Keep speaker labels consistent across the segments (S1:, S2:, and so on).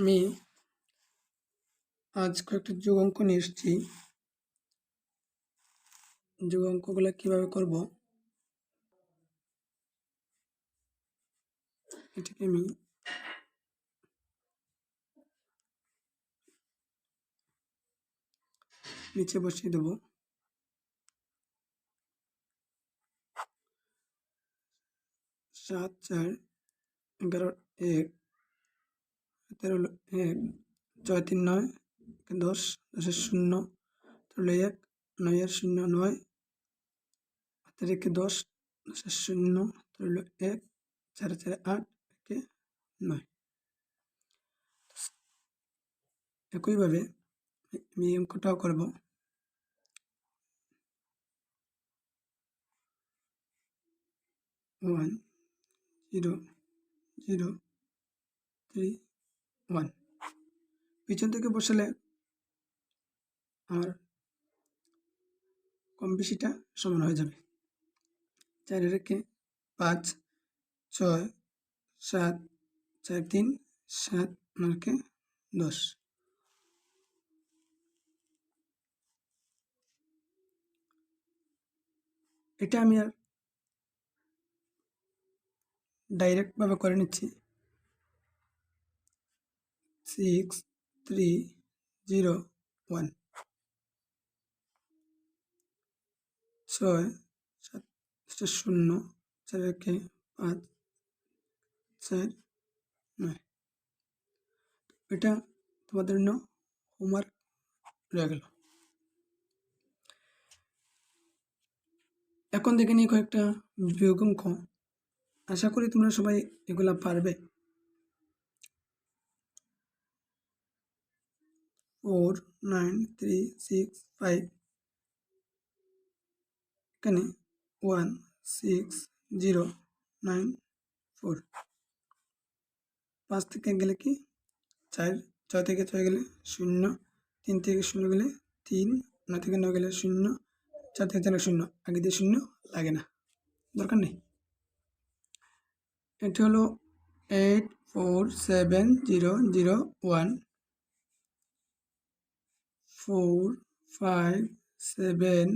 S1: আমি আজ কয়েকটা যোগ অঙ্ক নিয়ে এসেছি। যোগ অঙ্কগুলো কীভাবে করব? এটাকে আমি নিচে বসিয়ে দেব। সাত, চার, এগারো, এক তেরো এক ছয় তিন নয় দশ, দশের শূন্য হলো এক নয়ের শূন্য নয় হাতে রেখে দশ, দশের শূন্য হলো এক, চারে চারে আট, একে নয়। একইভাবে আমি অঙ্কটাও করব? One, zero zero, three one. পিছন থেকে বসালে আমার কম বেশিটা সমান হয়ে যাবে। চারে রেখে পাঁচ, ছয়, সাত, চার তিন, সাত নয়কে দশ। এটা আমি আর ডাইরেক্টভাবে করে নিচ্ছি। সিক্স থ্রি জিরো ওয়ান ছয়, সাত শূন্য, চার, একে পাঁচ, চার, নয়। এটা তোমাদের জন্য হোমওয়ার্ক রয়ে গেল। এখন দেখে নিই কয়েকটা বিয়োগ অঙ্ক আশা করি তোমরা সবাই এগুলা পারবে। Four nine three six five. এখানে one six zero nine four. পাঁচ থেকে গেলে কি? চার, ছয় থেকে ছয় গেলে শূন্য, তিন থেকে শূন্য গেলে তিন নয় থেকে নয় গেলে শূন্য, চার থেকে চার শূন্য। আগে দিয়ে শূন্য লাগে না, দরকার নেই। এটি হলো eight four seven zero zero one four five seven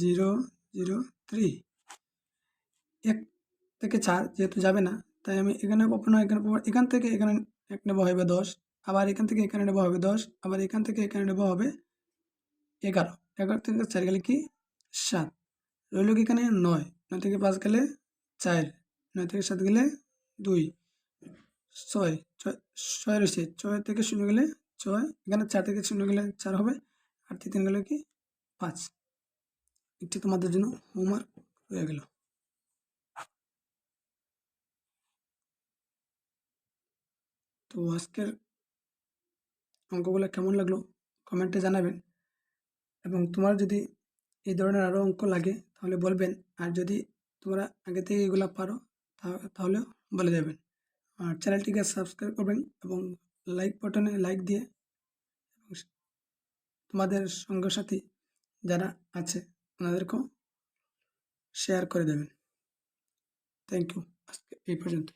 S1: zero zero three. এক থেকে চার যেহেতু যাবে না, তাই আমি এখানে কখনো এখানে এখান থেকে এখানে এক নেব হবে দশ, আবার এখান থেকে এখানে নেব হবে দশ, আবার এখান থেকে এখানে নেব হবে এগারো। এগারো থেকে চার গেলে কি? সাত। রইল কি এখানে? নয়। নয় থেকে পাঁচ গেলে চার। নয় থেকে সাত গেলে দুই। ছয়। ছয় ছয় রয়েছে। ছয় থেকে শূন্য গেলে ছয় এখানে চার থেকে শূন্য গেলে চার হবে, আর তিন গেলে কি? পাঁচ। এটি তোমাদের জন্য হোমওয়ার্ক হয়ে গেল। তো আজকের অঙ্কগুলো কেমন লাগল কমেন্টে জানাবেন। এবং তোমার যদি এই ধরনের আরও অঙ্ক লাগে, তাহলে বলবেন। আর যদি তোমরা আগে থেকে এগুলো পারো তাহলে বলে দেবেন আর চ্যানেলটিকে সাবস্ক্রাইব করবেন এবং লাইক বাটনে লাইক দিয়ে তোমাদের সঙ্গসাথী যারা আছে ওনাদেরকেও শেয়ার করে দেবেন। থ্যাংক ইউ আজকে এই পর্যন্ত